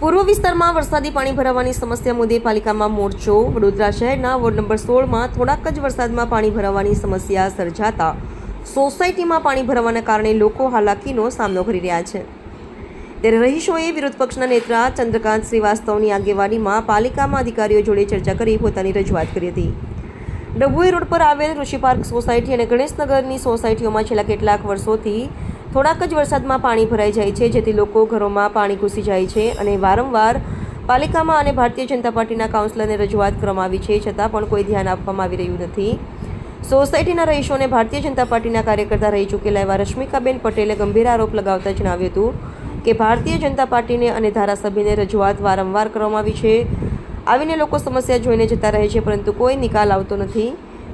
પૂર્વ વિસ્તારમાં વરસાદી પાણી ભરાવાની સમસ્યા મુદ્દે પાલિકામાં મોરચો. વડોદરા શહેરના વોર્ડ નંબર સોળમાં થોડાક જ વરસાદમાં પાણી ભરાવાની સમસ્યા સર્જાતા સોસાયટીમાં પાણી ભરાવાના કારણે લોકો હાલાકીનો સામનો કરી રહ્યા છે. ત્યારે રહીશોએ વિરોધ પક્ષના નેતા ચંદ્રકાંત શ્રીવાસ્તવની આગેવાનીમાં પાલિકામાં અધિકારીઓ જોડે ચર્ચા કરી પોતાની રજૂઆત કરી હતી. ડભોઈ રોડ પર આવેલ ઋષિ પાર્ક સોસાયટી અને ગણેશનગરની સોસાયટીઓમાં છેલ્લા કેટલાક વર્ષોથી થોડાક જ વરસાદમાં પાણી ભરાઈ જાય છે, જેથી લોકો ઘરોમાં પાણી ઘૂસી જાય છે અને વારંવાર પાલિકામાં અને ભારતીય જનતા પાર્ટીના કાઉન્સિલરને રજૂઆત કરવામાં આવી છે, છતાં પણ કોઈ ધ્યાન આપવામાં આવી રહ્યું નથી. સોસાયટીના રહીશોને ભારતીય જનતા પાર્ટીના કાર્યકર્તા રહી ચૂકેલા એવા રશ્મિકાબેન પટેલે ગંભીર આરોપ લગાવતા જણાવ્યું હતું કે ભારતીય જનતા પાર્ટીને અને ધારાસભ્યને રજૂઆત વારંવાર કરવામાં આવી છે. આવીને લોકો સમસ્યા જોઈને જતા રહે છે, પરંતુ કોઈ નિકાલ આવતો નથી.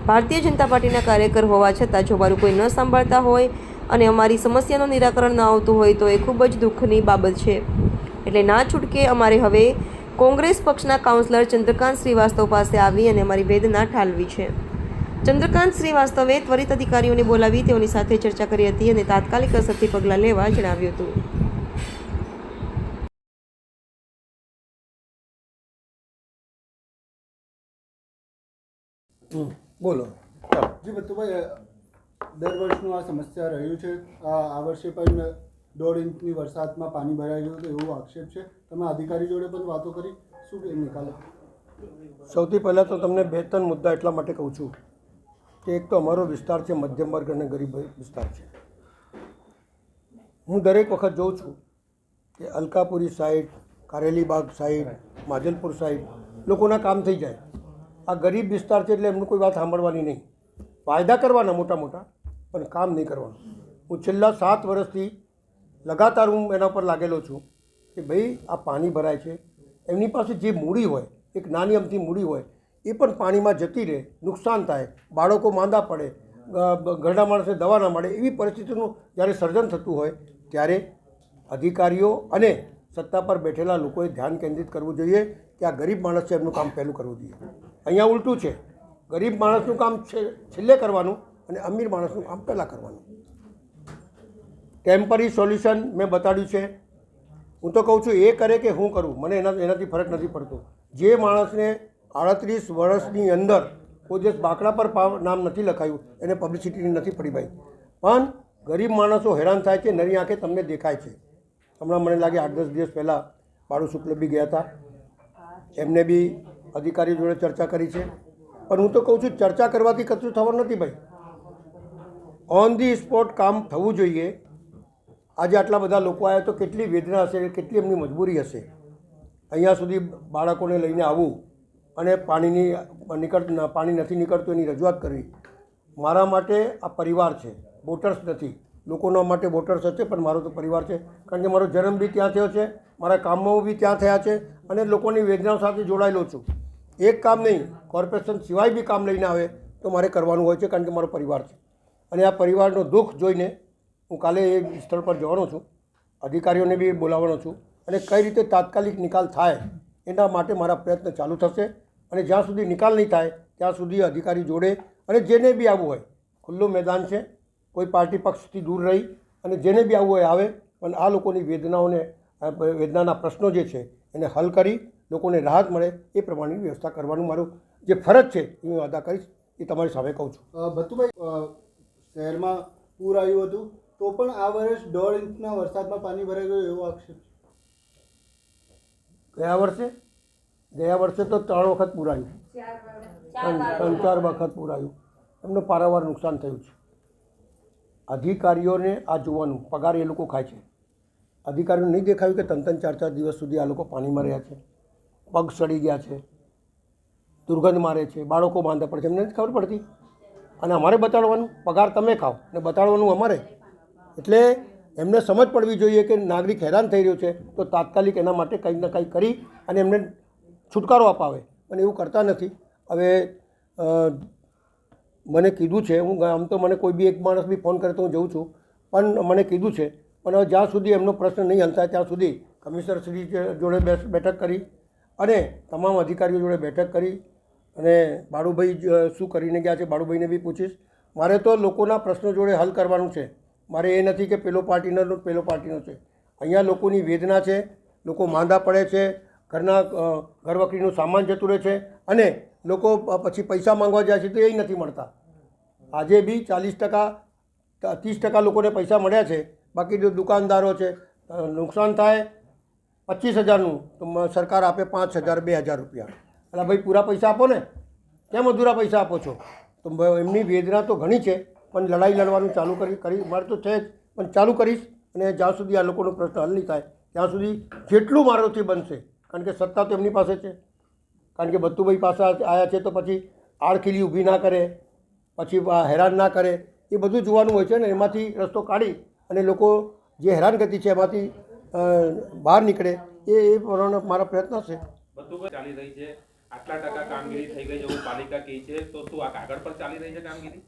ભારતીય જનતા પાર્ટીના કાર્યકર હોવા છતાં જો મારું કોઈ ન સાંભળતા હોય અને અમારી સમસ્યાનું નિરાકરણ ન આવતું હોય તો એ ખૂબ જ દુઃખની બાબત છે. એટલે ના છૂટકે અમારે હવે કોંગ્રેસ પક્ષના કાઉન્સિલર ચંદ્રકાંત શ્રીવાસ્તવ પાસે આવી અને અમારી વેદના ઠાલવી છે. ચંદ્રકાંત શ્રીવાસ્તવે ત્વરિત અધિકારીઓને બોલાવી તેઓની સાથે ચર્ચા કરી હતી અને તાત્કાલિક અસરથી પગલાં લેવા જણાવ્યું હતું. બોલો. જી ભત્તુભાઈ દર વર્ષનું આ સમસ્યા રહ્યું છે. આ વર્ષે પણ દોઢ ઇંચની વરસાદમાં પાણી ભરાઈ ગયું હતું એવો આક્ષેપ છે. તમે અધિકારી જોડે પણ વાતો કરી. શું કે નિકાલ? સૌથી પહેલાં તો તમને બે ત્રણ મુદ્દા એટલા માટે કહું છું કે એક તો અમારો વિસ્તાર છે, મધ્યમ વર્ગ અને ગરીબ વિસ્તાર છે. હું દરેક વખત જોઉં છું કે Alkapuri side, Karelibagh side, Manjalpur side લોકોના કામ થઈ જાય. આ ગરીબ વિસ્તાર છે એટલે એમનું કોઈ વાત સાંભળવાની નહીં. વાયદા કરવાના મોટા મોટા, પણ કામ નહીં કરવાનું. હું છેલ્લા સાત વર્ષથી લગાતાર હું એના પર લાગેલો છું કે ભાઈ, આ પાણી ભરાય છે. એમની પાસે જે મૂડી હોય, એક નાની અમથી મૂડી હોય, એ પણ પાણીમાં જતી રહે, નુકસાન થાય. બાળકો માંદા પડે ઘરડા માણસને દવા ના મળે એવી પરિસ્થિતિનું જ્યારે સર્જન થતું હોય, ત્યારે અધિકારીઓ અને સત્તા પર બેઠેલા લોકોએ ધ્યાન કેન્દ્રિત કરવું જોઈએ કે આ ગરીબ માણસ છે એમનું કામ પહેલું કરવું જોઈએ. અહીંયા ઉલટું છે. ગરીબ માણસનું કામ છેલ્લે કરવાનું અને અમીર માણસનું કામ પહેલાં કરવાનું. ટેમ્પરરી સોલ્યુશન મેં બતાડ્યું છે. હું તો કહું છું, એ કરે કે હું કરું, મને એના, એનાથી ફરક નથી પડતો. જે માણસને આડત્રીસ વર્ષની અંદર કોઈ દિવસ બાકડા પર નામ નથી લખાયું, એને પબ્લિસિટી નથી પડી ભાઈ. પણ ગરીબ માણસો હેરાન થાય છે, નરી આંખે તમને દેખાય છે. હમણાં મને લાગે આઠ દસ દિવસ પહેલાં બાળુ શુક્લ બી ગયા હતા. એમને બી અધિકારી જોડે ચર્ચા કરી છે. પણ હું તો કહું છું, ચર્ચા કરવાથી કશું થવાનું નથી ભાઈ. ઓન ધી સ્પોટ કામ થવું જોઈએ. આજે આટલા બધા લોકો આવ્યા તો કેટલી વેદના હશે, કેટલી એમની મજબૂરી હશે. અહીંયા સુધી બાળકોને લઈને આવવું અને પાણીની, નીકળ, પાણી નથી નીકળતું એની રજૂઆત કરવી. મારા માટે આ પરિવાર છે વોટર્સ નથી. લોકોના માટે વોટર્સ હશે, પણ મારો તો પરિવાર છે. કારણ કે મારો જન્મ બી ત્યાં થયો છે, મારા કામો બી ત્યાં થયા છે અને લોકોની વેદનાઓ સાથે જોડાયેલો છું. એક કામ નહીં કોર્પોરેશન સિવાય બી કામ લઈને આવે તો મારે કરવાનું હોય છે કારણ કે મારો પરિવાર છે. અને આ પરિવારનો દુઃખ જોઈને હું કાલે એ સ્થળ પર જવાનો છું, અધિકારીઓને બી બોલાવવાનો છું અને કઈ રીતે તાત્કાલિક નિકાલ થાય એના માટે મારા પ્રયત્ન ચાલુ થશે અને જ્યાં સુધી નિકાલ નહીં થાય ત્યાં સુધી અધિકારી જોડે અને જેને બી આવવું હોય, ખુલ્લું મેદાન છે, કોઈ પાર્ટી પક્ષથી દૂર રહી અને જેને બી આવવું હોય આવે, પણ આ લોકોની વેદનાઓને વેદનાના પ્રશ્નો જે છે એને હલ કરી લોકોને રાહત મળે એ પ્રમાણેની વ્યવસ્થા કરવાનું મારું જે ફરજ છે એ હું અદા કરીશ એ તમારી સામે કહું છું. ભત્તુભાઈ શહેરમાં પૂર આવ્યું હતું તો પણ આ વર્ષ દોઢ ઇંચના વરસાદમાં પાણી ભરાઈ ગયું એવો આક્ષેપ છે. ગયા વર્ષે? ગયા વર્ષે તો ત્રણ વખત પૂર આવ્યું. ત્રણ ચાર વખત પૂર આવ્યું. એમનું પારાવાર નુકસાન થયું છે. અધિકારીઓને આ જોવાનું પગાર એ લોકો ખાય છે. અધિકારીઓને નહીં દેખાયું કે ત્રણ ત્રણ ચાર ચાર દિવસ સુધી આ લોકો પાણીમાં રહ્યા છે. પગ સડી ગયા છે, દુર્ગંધ મારે છે, બાળકો બાંધા પડે છે. એમને ખબર પડતી. અને અમારે બતાડવાનું, પગાર તમે ખાઓ. ને બતાડવાનું અમારે. એટલે એમને સમજ પડવી જોઈએ કે નાગરિક હેરાન થઈ રહ્યો છે, તો તાત્કાલિક એના માટે કંઈક ને કંઈક કરી અને એમને છુટકારો અપાવે. અને એવું કરતા નથી. હવે મને કીધું છે, હું આમ તો મને કોઈ બી એક માણસ બી ફોન કરે તો હું જઉં છું. પણ મને કીધું છે, પણ હવે જ્યાં સુધી એમનો પ્રશ્ન નહીં હલતા ત્યાં સુધી કમિશનર શ્રી જોડે બેઠક કરી અને તમામ અધિકારીઓ જોડે બેઠક કરી અને બાળુભાઈ શું કરીને ગયા છે બાળુભાઈને બી પૂછીશ. મારે તો લોકોના પ્રશ્નો જોડે હલ કરવાનું છે. મારે એ નથી કે પેલો પાર્ટીનો પેલો પાર્ટીનો છે. અહીંયા લોકોની વેદના છે, લોકો માંદા પડે છે, ઘરના ઘરવકરીનું સામાન જતું રહે છે અને લોકો પછી પૈસા માંગવા જાય છે તો એ નથી મળતા. આજે બી ચાલીસ ટકા ત્રીસ ટકા લોકોને પૈસા મળ્યા છે. બાકી જો દુકાનદારો છે. નુકસાન થાય પચીસ હજારનું, તો સરકાર આપે પાંચ હજાર, બે હજાર રૂપિયા. એટલે ભાઈ, પૂરા પૈસા આપો ને. કેમ અધૂરા પૈસા આપો છો? તો એમની વેદના તો ઘણી છે, પણ લડાઈ લડવાનું ચાલુ કરી કરી, મારે તો છે જ. પણ ચાલુ કરીશ અને જ્યાં સુધી આ લોકોનો પ્રશ્ન હલ નહીં થાય, ત્યાં સુધી જેટલું મારાથી બનશે, કારણ કે સત્તા તો એમની પાસે છે. કારણ કે બત્તુભાઈ પાસે આવ્યા છે તો પછી આડખીલી ઊભી ના કરે, પછી હેરાન ના કરે. એ બધું જોવાનું હોય છે ને, એમાંથી રસ્તો કાઢી અને લોકો જે હેરાનગતિ છે એમાંથી બહાર નીકળે. એ એ પ્રમાણે મારા પ્રયત્ન છે. બધું ચાલી રહી છે. આટલા ટકા કામગીરી થઈ ગઈ એવું પાલિકા કહે છે. તો શું આ કાગળ પર ચાલી રહી છે કામગીરી?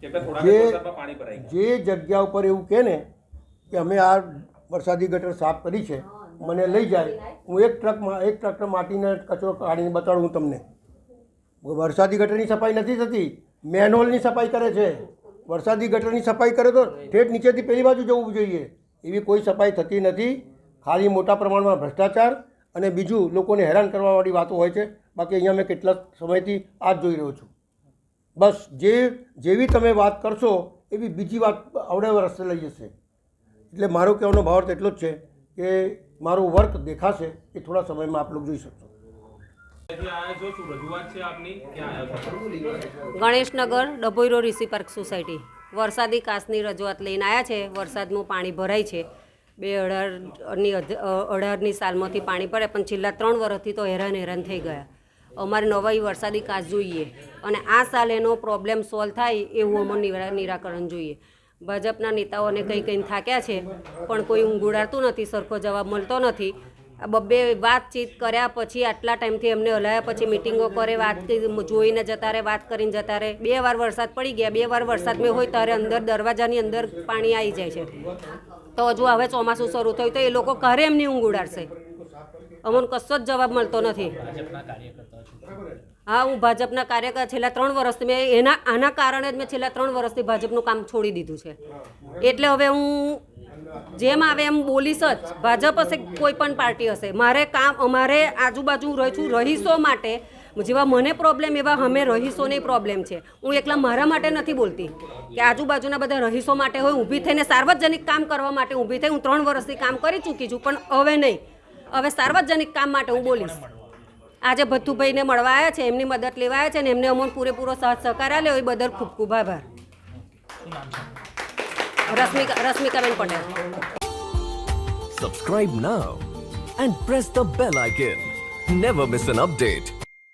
કે ભાઈ થોડા જે જગ્યા ઉપર એવું કહે ને કે અમે આ વરસાદી ગટર સાફ કરી છે મને લઈ જાય. હું એક ટ્રકમાં એક ટ્રક માટીને કચરો કાઢીને બતાડું તમને. વરસાદી ગટરની સફાઈ નથી થતી. મેનહોલની સફાઈ કરે છે. વરસાદી ગટરની સફાઈ કરે તો ઠેઠ નીચેથી પેલી બાજુ જવું જોઈએ. એવી કોઈ સફાઈ થતી નથી. ખાલી મોટા પ્રમાણમાં ભ્રષ્ટાચાર અને બીજું લોકોને હેરાન કરવાવાળી વાતો હોય છે. બાકી અહીંયા મેં કેટલા સમયથી આ જ જોઈ રહ્યો છું. બસ જે જેવી તમે વાત કરશો એવી બીજી વાત આવડે રસ્તે લઈ જશે. એટલે મારો કહેવાનો ભાવાર્થ એટલો જ છે કે મારું વર્ક દેખાશે એ થોડા સમયમાં આપ લોકો જોઈ શકશો. ગણેશનગર ડભોઈરો ઋષિ પાર્ક સોસાયટી. વરસાદી કાસની રજૂઆત લઈને આવ્યા છે. વરસાદનું પાણી ભરાય છે. બે અઢારની અઢારની સાલમાંથી પાણી ભરે પણ છેલ્લા ત્રણ વર્ષથી તો હેરાન હેરાન થઈ ગયા. અમારે નવાઈ વરસાદી કાચ જોઈએ અને આ સાલ એનો પ્રોબ્લેમ સોલ્વ થાય એવું અમને નિરા- નિરાકરણ જોઈએ. ભાજપના નેતાઓને કંઈ કંઈ થાક્યા છે, પણ કોઈ ઊંઘ ઉડાડતું નથી, સરખો જવાબ મળતો નથી. બબ્બે વાતચીત કર્યા પછી આટલા ટાઈમથી એમને હલાયા પછી મિટિંગો કરે વાત જોઈને જતા રહે વાત કરીને જતા રહે. બે વાર વરસાદ પડી ગયા બે વાર વરસાદ મેં હોય ત્યારે અંદર દરવાજાની અંદર પાણી આવી જાય છે. તો હજુ હવે ચોમાસું શરૂ થયું તો એ લોકો ઘરે એમની ઊંઘ ઉડાડશે. અમને કશો જ જવાબ મળતો નથી. હા હું ભાજપના કાર્યકર છેલ્લા ત્રણ વર્ષથી મેં એના આના કારણે જ મેં છેલ્લા ત્રણ વર્ષથી ભાજપનું કામ છોડી દીધું છે. એટલે હવે હું જેમ આવે એમ બોલીશ જ. ભાજપ હશે કોઈ પણ પાર્ટી હશે. મારે કામ, અમારે આજુબાજુ રહું છું રહીશો માટે. જેવા મને પ્રોબ્લેમ એવા અમે રહીશોને પ્રોબ્લેમ છે. હું એકલા મારા માટે નથી બોલતી. કે આજુબાજુના બધા રહીશો માટે હોય, ઊભી થઈને સાર્વજનિક કામ કરવા માટે ઊભી થઈ, હું ત્રણ વર્ષથી કામ કરી ચૂકી છું, પણ હવે નહીં. હવે સાર્વજનિક કામ માટે હું બોલીશ. આજે ભથ્થુભાઈને મળવા આવ્યા છે, એમની મદદ લેવા આવ્યા છે ને એમને અમને પૂરેપૂરો સાથ સહકાર આપ્યો, એ બદલ ખૂબ ખૂબ આભાર. Rasmika, Rasmika Subscribe now and press the bell icon. Never miss an update.